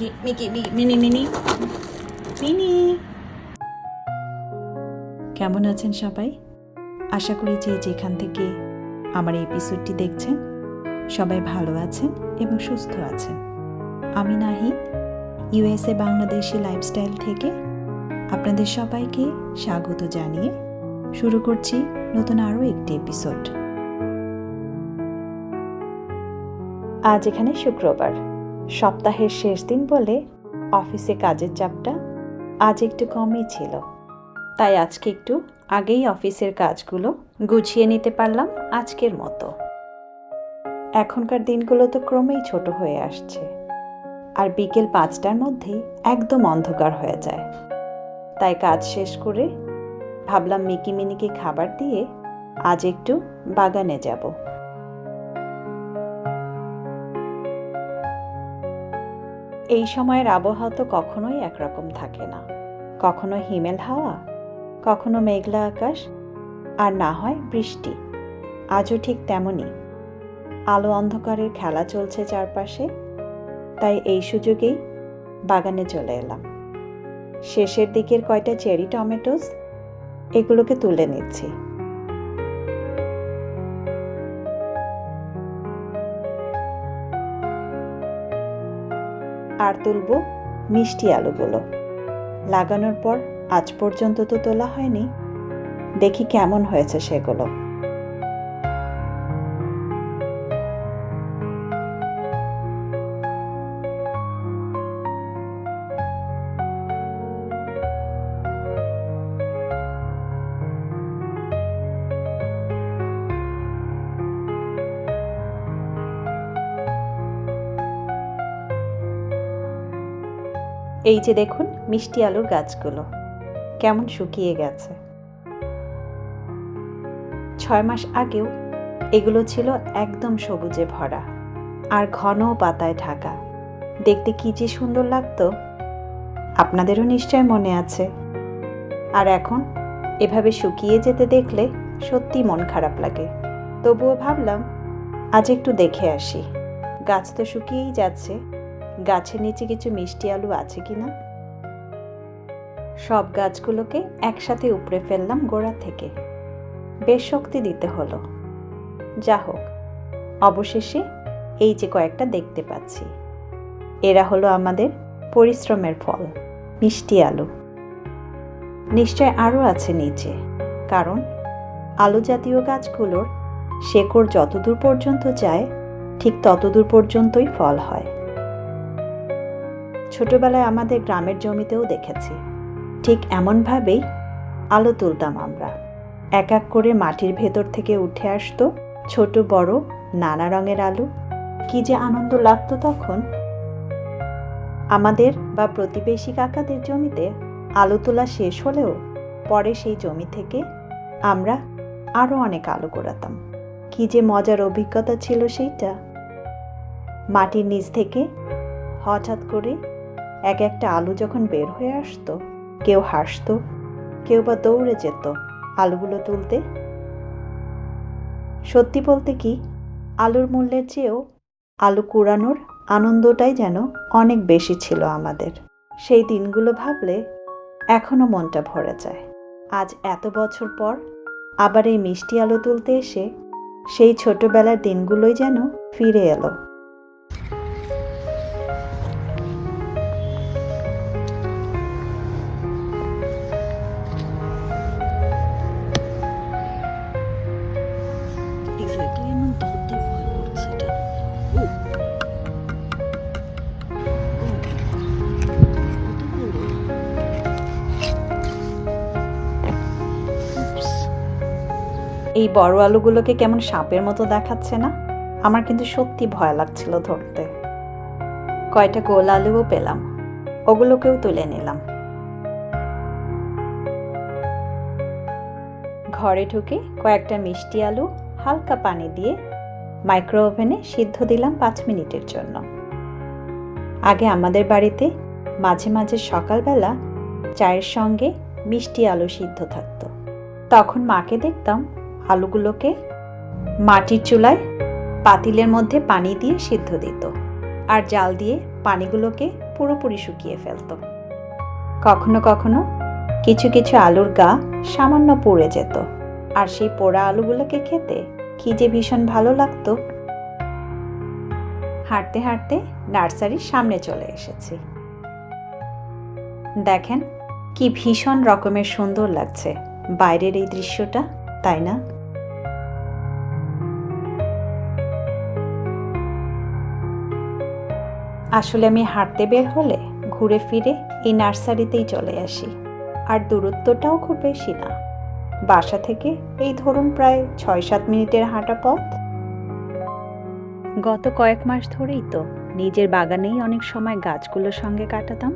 Mickey মি- Minnie Minnie Minnie কেমন আছেন সবাই? আশা করি যে যেখান থেকে আমার এপিসোডটি দেখছেন, সবাই ভালো আছেন এবং সুস্থ আছেন। আমি নাহি ইউএসএ বাংলাদেশি লাইফস্টাইল থেকে আপনাদের সবাইকে স্বাগত জানিয়ে শুরু করছি নতুন আরও একটি এপিসোড আজ এখানে শুক্রবার। সপ্তাহের শেষ দিন বলে অফিসে কাজের চাপটা আজ একটু কমই ছিল। তাই আজকে একটু আগেই অফিসের কাজগুলো গুছিয়ে নিতে পারলাম আজকের মতো। এখনকার দিনগুলো তো ক্রমেই ছোট হয়ে আসছে। আর বিকেল পাঁচটার মধ্যেই একদম অন্ধকার হয়ে যায়। তাই কাজ শেষ করে ভাবলাম মিকি মিনিকে খাবার দিয়ে আজ একটু বাগানে যাব। এই সময়ের আবহাওয়া তো কখনোই একরকম থাকে না। কখনো হিমেল হাওয়া, কখনো মেঘলা আকাশ, আর না হয় বৃষ্টি। আজও ঠিক তেমনই। আলো অন্ধকারের খেলা চলছে চারপাশে, তাই এই সুযোগেই বাগানে চলে এলাম। শেষের দিকের কয়টা চেরি টমেটোস, এগুলোকে তুলে নিচ্ছি। আর তুলব, মিষ্টি আলুগুলো। লাগানোর পর আজ পর্যন্ত তো তোলা হয়নি। দেখি কেমন হয়েছে সেগুলো। এই যে দেখুন, মিষ্টি আলুর গাছগুলো। কেমন শুকিয়ে গেছে। ছয় মাস আগেও এগুলো ছিল একদম সবুজে ভরা আর ঘন পাতায় ঢাকা। দেখতে কি যে সুন্দর লাগতো। আপনাদেরও নিশ্চয় মনে আছে। আর এখন এভাবে শুকিয়ে যেতে দেখলে সত্যি মন খারাপ লাগে। তবুও ভাবলাম, আজ একটু দেখে আসি। গাছ তো শুকিয়েই যাচ্ছে। গাছের নিচে কিছু মিষ্টি আলু আছে কি না? সব গাছগুলোকে একসাথে উপড়ে ফেললাম গোড়া থেকে। বেশ শক্তি দিতে হলো। যা হোক, অবশেষে এই যে কয়েকটা দেখতে পাচ্ছি। এরা হলো আমাদের পরিশ্রমের ফল, মিষ্টি আলু। নিশ্চয় আরও আছে নিচে, কারণ আলু জাতীয় গাছগুলোর শেকড় যতদূর পর্যন্ত যায়, ঠিক ততদূর পর্যন্তই ফল হয়। ছোটবেলায় আমাদের গ্রামের জমিতেও দেখেছি। ঠিক এমনভাবেই আলো তুলতাম আমরা। এক এক করে মাটির ভেতর থেকে উঠে আসতো ছোট বড় নানা রঙের আলু। কি যে আনন্দ লাগতো তখন। আমাদের বা প্রতিবেশী কাকাদের জমিতে আলু তোলা শেষ হলেও পরে সেই জমি থেকে আমরা আরও অনেক আলু গোড়াতাম। কি যে মজার অভিজ্ঞতা ছিল সেইটা। মাটির নিচ থেকে হঠাৎ করে এক একটা আলু যখন বের হয়ে আসতো, কেউ হাসতো, কেউ বা দৌড়ে যেত আলুগুলো তুলতে। সত্যি বলতে কি, আলুর মূল্যের চেয়েও আলু কুড়ানোর আনন্দটাই যেন অনেক বেশি ছিল আমাদের। সেই দিনগুলো ভাবলে এখনও মনটা ভরে যায়। আজ এত বছর পর আবার এই মিষ্টি আলু তুলতে এসে সেই ছোটবেলার দিনগুলোই যেন ফিরে এলো। এই বড় আলুগুলোকে কেমন সাপের মতো দেখাচ্ছে না? আমার কিন্তু সত্যি ভয় লাগছিল ধরতে। কয়টা গোল আলুও পেলাম। ওগুলোকেও তুলে নিলাম। ঘরে ঢুকে কয়েকটা মিষ্টি আলু হালকা পানি দিয়ে মাইক্রো ওভেনে সিদ্ধ দিলাম পাঁচ মিনিটের জন্য। আগে আমাদের বাড়িতে মাঝে মাঝে সকালবেলা চায়ের সঙ্গে মিষ্টি আলু সিদ্ধ থাকতো। তখন মাকে দেখতাম আলুগুলোকে মাটির চুলায় পাতিলের মধ্যে পানি দিয়ে সিদ্ধ দিত আর জাল দিয়ে পানিগুলোকে পুরোপুরি শুকিয়ে ফেলতো। কখনো কখনো কিছু কিছু আলুর গা সামান্য পুড়ে যেত আর সেই পোড়া আলুগুলোকে খেতে কি যে ভীষণ ভালো লাগতো। হাঁটতে হাঁটতে নার্সারির সামনে চলে এসেছি। দেখেন কি ভীষণ রকমের সুন্দর লাগছে। বাইরের এই দৃশ্যটা, তাই না? আসলে আমি হাঁটতে বের হলে ঘুরে ফিরে এই নার্সারিতেই চলে আসি। আর দূরত্বটাও খুব বেশি না। বাসা থেকে এই ধরুন প্রায় ছয় সাত মিনিটের হাঁটা পথ। গত কয়েক মাস ধরেই তো নিজের বাগানেই অনেক সময় গাছগুলোর সঙ্গে কাটাতাম।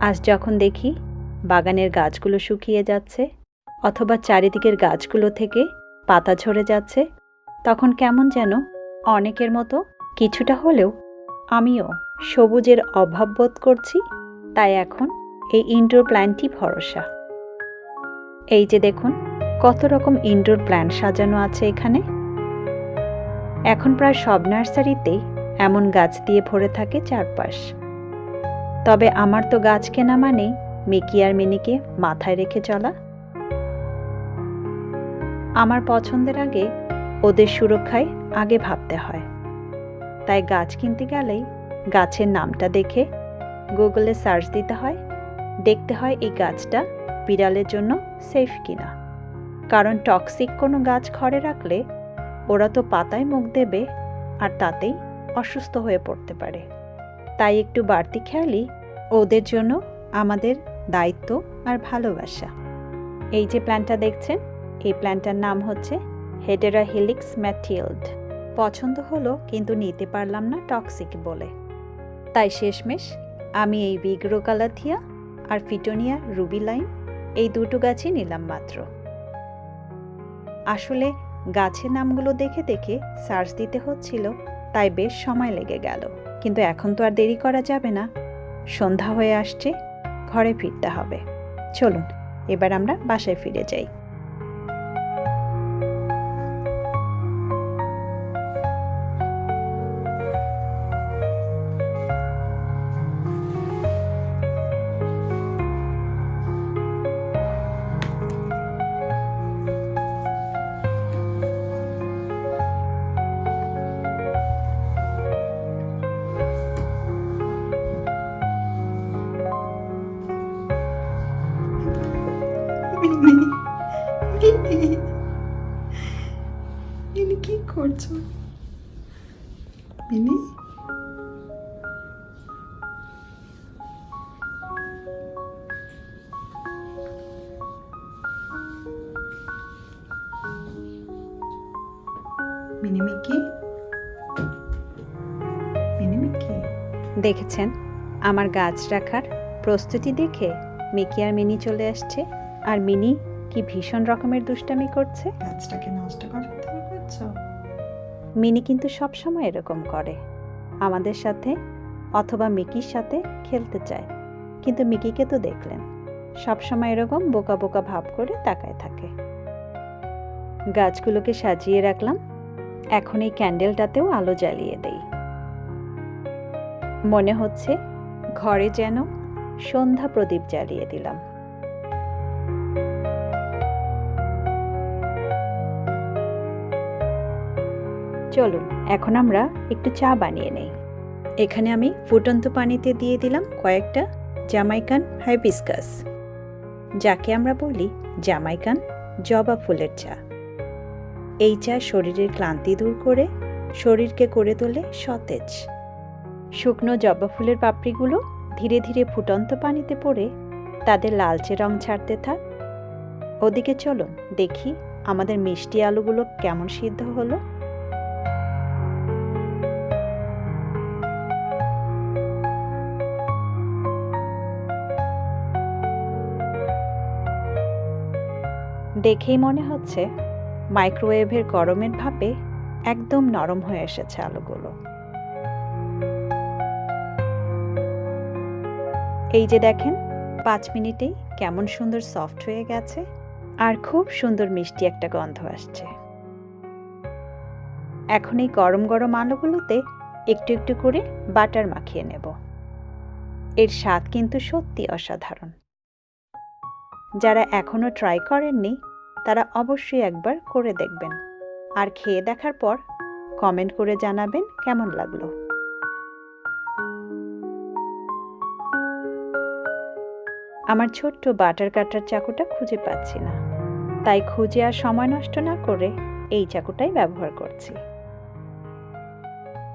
আজ যখন দেখি বাগানের গাছগুলো শুকিয়ে যাচ্ছে অথবা চারিদিকের গাছগুলো থেকে পাতা ঝরে যাচ্ছে, তখন কেমন যেন অনেকের মতো কিছুটা হলেও আমিও সবুজের অভাব বোধ করছি, তাই এখন এই ইনডোর প্ল্যান্টই ভরসা। এই যে দেখুন, কত রকম ইনডোর প্ল্যান্ট সাজানো আছে এখানে। এখন প্রায় সব নার্সারিতেই এমন গাছ দিয়ে ভরে থাকে চারপাশ। তবে আমার তো গাছ কেনা মানেই মিকি আর মিনিকে মাথায় রেখে চলা। আমার পছন্দের আগে ওদের সুরক্ষায় আগে ভাবতে হয়। তাই গাছ কিনতে গেলেই গাছের নামটা দেখে গুগলে সার্চ দিতে হয়। দেখতে হয় এই গাছটা বিড়ালের জন্য সেফ কিনা। কারণ টক্সিক কোনো গাছ ঘরে রাখলে ওরা তো পাতায় মুখ দেবে আর তাতেই অসুস্থ হয়ে পড়তে পারে। তাই একটু বাড়তি খেয়ালই ওদের জন্য আমাদের দায়িত্ব আর ভালোবাসা। এই যে প্ল্যানটা দেখছেন, এই প্ল্যানটার নাম হচ্ছে হেডেরা হিলিক্স ম্যাথিল্ড পছন্দ হলো কিন্তু নিতে পারলাম না টক্সিক বলে। তাই শেষমেশ আমি এই ভিগ্রো কালাথিয়া আর ফিটোনিয়া রুবি লাইন এই দুটো গাছই নিলাম মাত্র। আসলে গাছের নামগুলো দেখে দেখে সার্চ দিতে হচ্ছিল, তাই বেশ সময় লেগে গেল। কিন্তু এখন তো আর দেরি করা যাবে না। সন্ধ্যা হয়ে আসছে, ঘরে ফিরতে হবে। চলুন, এবার আমরা বাসায় ফিরে যাই। কি করছ? মিনি দেখেছেন আমার গাছ রাখার প্রস্তুতি দেখে মিকি আর মিনি চলে আসছে। আর মিনি কি ভীষণ রকমের দুষ্টামি করছে? গাছটাকে নষ্ট করার করছ মিনি কিন্তু সব সময় এরকম করে। আমাদের সাথে অথবা মিকির সাথে খেলতে চায়। কিন্তু মিকিকে তো দেখলেন। সব সময় এরকম বোকা বোকা ভাব করে তাকায় থাকে। গাছগুলোকে সাজিয়ে রাখলাম। এখন এই ক্যান্ডেলটাতেও আলো জ্বালিয়ে দেই। মনে হচ্ছে ঘরে যেন সন্ধ্যা প্রদীপ জ্বালিয়ে দিলাম। চলুন, এখন আমরা একটু চা বানিয়ে নেই। এখানে আমি ফুটন্ত পানিতে দিয়ে দিলাম কয়েকটা জামাইকান হাইবিস্কাস। যাকে আমরা বলি জামাইকান জবা ফুলের চা। এই চা শরীরের ক্লান্তি দূর করে শরীরকে করে তোলে সতেজ। শুকনো জবা ফুলের পাপড়িগুলো ধীরে ধীরে ফুটন্ত পানিতে পড়ে তাদের লালচে রং ছাড়তে থাক। ওদিকে চলুন, দেখি আমাদের মিষ্টি আলুগুলো কেমন সিদ্ধ হলো। দেখেই মনে হচ্ছে মাইক্রোওয়েভের গরমের ভাপে একদম নরম হয়ে এসেছে আলুগুলো। এই যে দেখেন, পাঁচ মিনিটেই কেমন সুন্দর সফট হয়ে গেছে আর খুব সুন্দর মিষ্টি একটা গন্ধ আসছে। এখন এই গরম গরম আলুগুলোতে একটু একটু করে বাটার মাখিয়ে নেব। এর স্বাদ কিন্তু সত্যি অসাধারণ। যারা এখনও ট্রাই করেননি তারা অবশ্যই একবার করে দেখবেন। আর খেয়ে দেখার পর কমেন্ট করে জানাবেন কেমন লাগল। আমার ছোট্ট বাটার কাটার চাকুটা খুঁজে পাচ্ছি না। তাই খুঁজে আর সময় নষ্ট না করে এই চাকুটাই ব্যবহার করছি।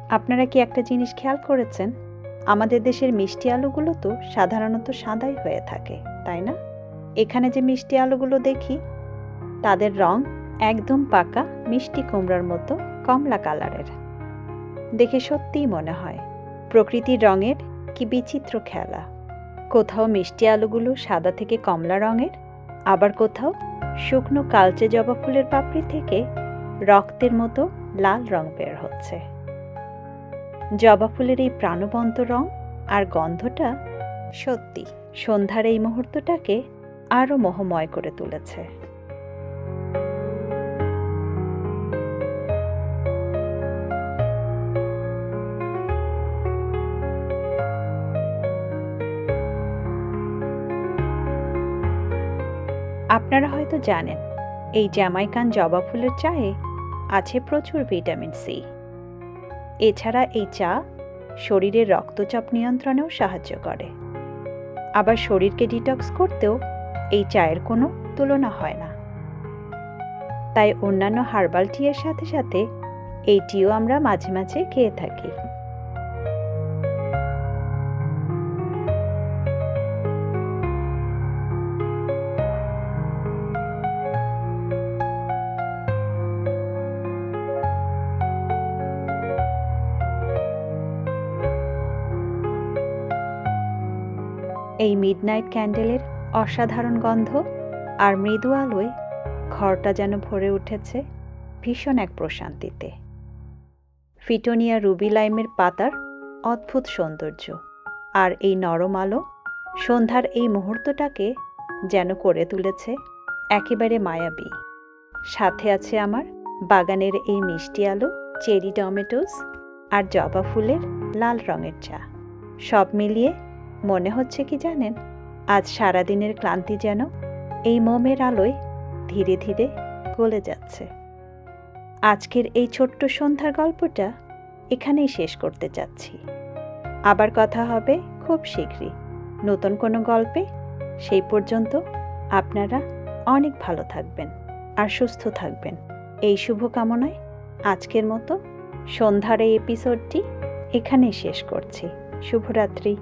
আপনারা কি একটা জিনিস খেয়াল করেছেন? আমাদের দেশের মিষ্টি আলুগুলো তো সাধারণত সাদাই হয়ে থাকে, তাই না? এখানে যে মিষ্টি আলুগুলো দেখি তাদের রং একদম পাকা, মিষ্টি কুমড়ার মতো, কমলা কালারের। দেখে সত্যিই মনে হয়, প্রকৃতির রঙের কি বিচিত্র খেলা। কোথাও মিষ্টি আলুগুলো সাদা থেকে কমলা রঙের, আবার কোথাও শুকনো কালচে জবা ফুলের পাপড়ি থেকে রক্তের মতো লাল রং বের হচ্ছে। জবা ফুলের এই প্রাণবন্ত রং আর গন্ধটা সত্যি সন্ধ্যার এই মুহূর্তটাকে আরও মোহময় করে তুলেছে। আপনারা হয়তো জানেন, এই জ্যামাইকান জবা ফুলের চায়ে আছে প্রচুর ভিটামিন সি। এছাড়া এই চা শরীরের রক্তচাপ নিয়ন্ত্রণেও সাহায্য করে। আবার শরীরকে ডিটক্স করতেও এই চায়ের কোনো তুলনা হয় না। তাই অন্যান্য হার্বাল টিয়ের সাথে সাথে এই টিও আমরা মাঝে মাঝে খেয়ে থাকি। এই মিডনাইট ক্যান্ডেলের অসাধারণ গন্ধ আর মৃদু আলোয় ঘরটা যেন ভরে উঠেছে ভীষণ এক প্রশান্তিতে। ফিটোনিয়া রুবি লাইমের পাতার অদ্ভুত সৌন্দর্য আর এই নরম আলো সন্ধ্যার এই মুহূর্তটাকে যেন করে তুলেছে একেবারে মায়াবী। সাথে আছে আমার বাগানের এই মিষ্টি আলো, চেরি টমেটোস আর জবা ফুলের লাল রঙের চা। সব মিলিয়ে মনে হচ্ছে কি জানেন? আজ সারাদিনের ক্লান্তি যেন এই মোমের আলোয় ধীরে ধীরে গলে যাচ্ছে। আজকের এই ছোট্ট সন্ধ্যার গল্পটা এখানেই শেষ করতে চাচ্ছি। আবার কথা হবে খুব শীঘ্রই। নতুন কোনো গল্পে সেই পর্যন্ত আপনারা অনেক ভালো থাকবেন আর সুস্থ থাকবেন। এই শুভকামনায় আজকের মতো সন্ধ্যার এই এপিসোডটি এখানেই শেষ করছি। শুভরাত্রি।